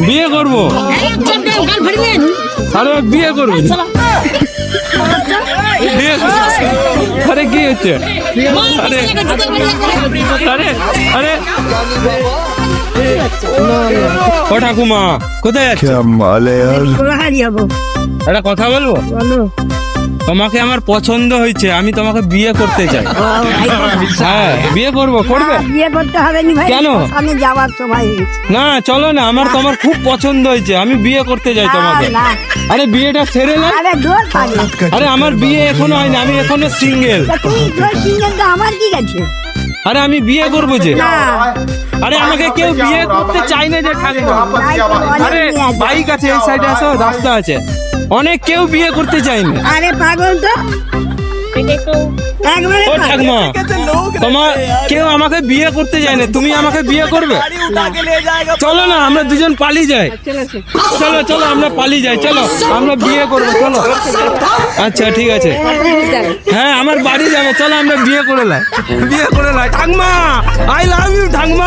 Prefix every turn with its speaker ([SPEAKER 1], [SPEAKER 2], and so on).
[SPEAKER 1] বিয়ে করব। আরে বিয়ে করব। আরে কি হচ্ছে? আরে আরে আরে। ও ঠাকুমা কোথায় যাচ্ছে? একটা কথা বলব? তোমাকে আমার পছন্দ হয়েছে আমি তোমাকে বিয়ে করতে চাই হ্যাঁ বিয়ে করব করবে
[SPEAKER 2] বিয়ে করতে হবে নি ভাই
[SPEAKER 1] কেন?
[SPEAKER 2] আমি যাওয়ার সময় হয়েছে
[SPEAKER 1] না চলো না আমার তোমার খুব পছন্দ হয়েছে আমি বিয়ে করতে চাই তোমাকে। আরে বিয়েটা সেরে না
[SPEAKER 2] আরে দূর
[SPEAKER 1] আরে আমার বিয়ে এখনও হয়নি আমি এখনও সিঙ্গেল
[SPEAKER 2] তো আমার কি গেছে
[SPEAKER 1] আরে আমি বিয়ে করব যে আরে আমাকে কেউ বিয়ে করতে চাই না যে আরে বাইক আছে এই সাইডে আসো রাস্তা আছে অনেক কেউ বিয়ে করতে চায় না
[SPEAKER 2] আরে পাগল তো।
[SPEAKER 1] ও
[SPEAKER 2] পাগল।
[SPEAKER 1] তোমার কেউ আমাকে বিয়ে করতে চায় না তুমি আমাকে বিয়ে করবে? চলো না আমরা দুজন পালিয়ে যাই। চলো চলো। আমরা পালিয়ে যাই চলো আমরা বিয়ে করব চলো। আচ্ছা ঠিক আছে। হ্যাঁ আমার বাড়ি যাবে চলো আমরা বিয়ে করে লাই। বিয়ে করে লাই। ঠাকমা আই লাভ ইউ ঠাকমা।